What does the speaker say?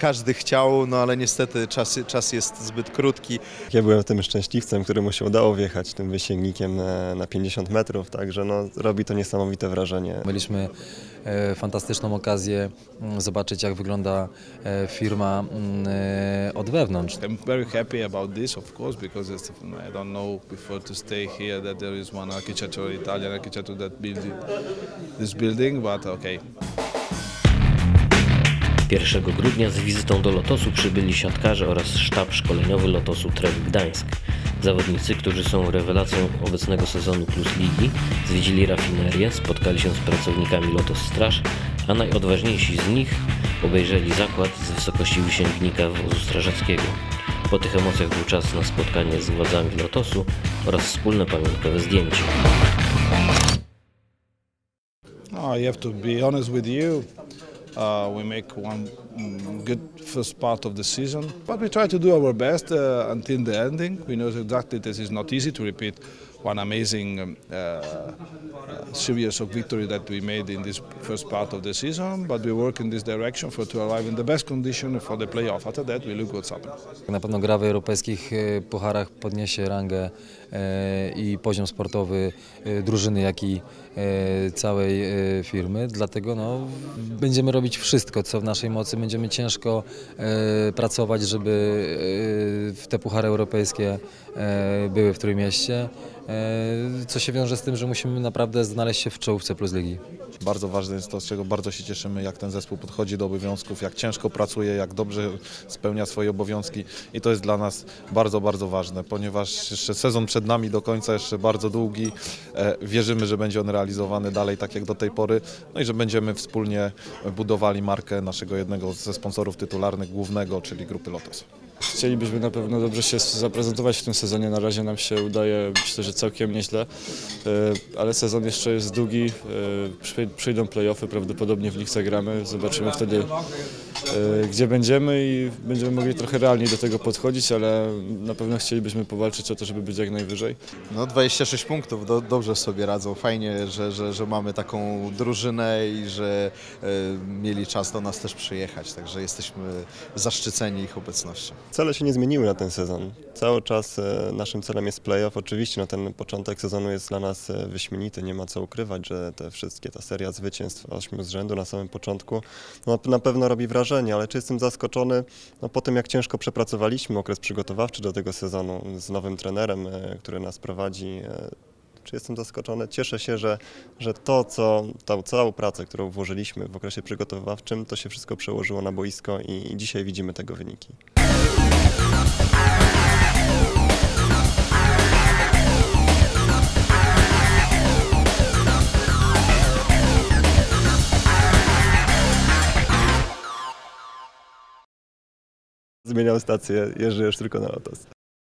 Każdy chciał, no ale niestety czas, czas jest zbyt krótki. Ja byłem tym szczęśliwcem, któremu się udało wjechać tym wysięgnikiem na, na 50 metrów, także no, robi to niesamowite wrażenie. Mieliśmy e, fantastyczną okazję mm, zobaczyć, jak wygląda e, firma mm, e, od wewnątrz. I'm very happy about this, of course, because it's, I don't know before to stay here that there is one architecture, Italian architecture that built this building, but okay. 1 grudnia z wizytą do Lotosu przybyli siatkarze oraz sztab szkoleniowy Lotosu Trek Gdańsk. Zawodnicy, którzy są rewelacją obecnego sezonu Plus Ligi, zwiedzili rafinerię, spotkali się z pracownikami Lotos Straż, a najodważniejsi z nich obejrzeli zakład z wysokości wysięgnika wozu strażackiego. Po tych emocjach był czas na spotkanie z władzami Lotosu oraz wspólne pamiątkowe zdjęcie. Oh, I have to be honest with you. Uh, we make one mm, good first part of the season, but we try to do our best uh, until the ending. We know exactly this is not easy to repeat one amazing um, uh, uh, series of victory that we made in this first part of the season, but we work in this direction for to arrive in the best condition for the playoff. After that, we look what's happening. Na pewno gra w europejskich e, pucharach podniesie rangę e, i poziom sportowy e, drużyny, jak i całej firmy. Dlatego no, będziemy robić wszystko, co w naszej mocy. Będziemy ciężko e, pracować, żeby e, te puchary europejskie e, były w Trójmieście. Co się wiąże z tym, że musimy naprawdę znaleźć się w czołówce Plus Ligi. Bardzo ważne jest to, z czego bardzo się cieszymy, jak ten zespół podchodzi do obowiązków, jak ciężko pracuje, jak dobrze spełnia swoje obowiązki i to jest dla nas bardzo, bardzo ważne, ponieważ jeszcze sezon przed nami do końca, jeszcze bardzo długi. E, Wierzymy, że będzie on realizowany dalej tak jak do tej pory, no i że będziemy wspólnie budowali markę naszego jednego ze sponsorów tytularnych, głównego, czyli grupy Lotos. Chcielibyśmy na pewno dobrze się zaprezentować w tym sezonie. Na razie nam się udaje, myślę, że całkiem nieźle, E, ale sezon jeszcze jest długi. E, przy- Przyjdą playoffy, prawdopodobnie w nich zagramy. Zobaczymy wtedy, gdzie będziemy i będziemy mogli trochę realniej do tego podchodzić, ale na pewno chcielibyśmy powalczyć o to, żeby być jak najwyżej. No 26 punktów, do, dobrze sobie radzą. Fajnie, że, że, że mamy taką drużynę i że e, mieli czas do nas też przyjechać, także jesteśmy zaszczyceni ich obecnością. Cele się nie zmieniły na ten sezon. Cały czas e, naszym celem jest playoff. Oczywiście no, ten początek sezonu jest dla nas e, wyśmienity, nie ma co ukrywać, że te wszystkie, ta seria zwycięstw ośmiu z rzędu na samym początku no, na pewno robi wrażenie, ale czy jestem zaskoczony no, po tym, jak ciężko przepracowaliśmy okres przygotowawczy do tego sezonu z nowym trenerem, e, który nas prowadzi, e, czy jestem zaskoczony? Cieszę się, że, że to, co, tą całą pracę, którą włożyliśmy w okresie przygotowawczym, to się wszystko przełożyło na boisko i, i dzisiaj widzimy tego wyniki. Zmieniam stację, jeżdżę już tylko na Lotos.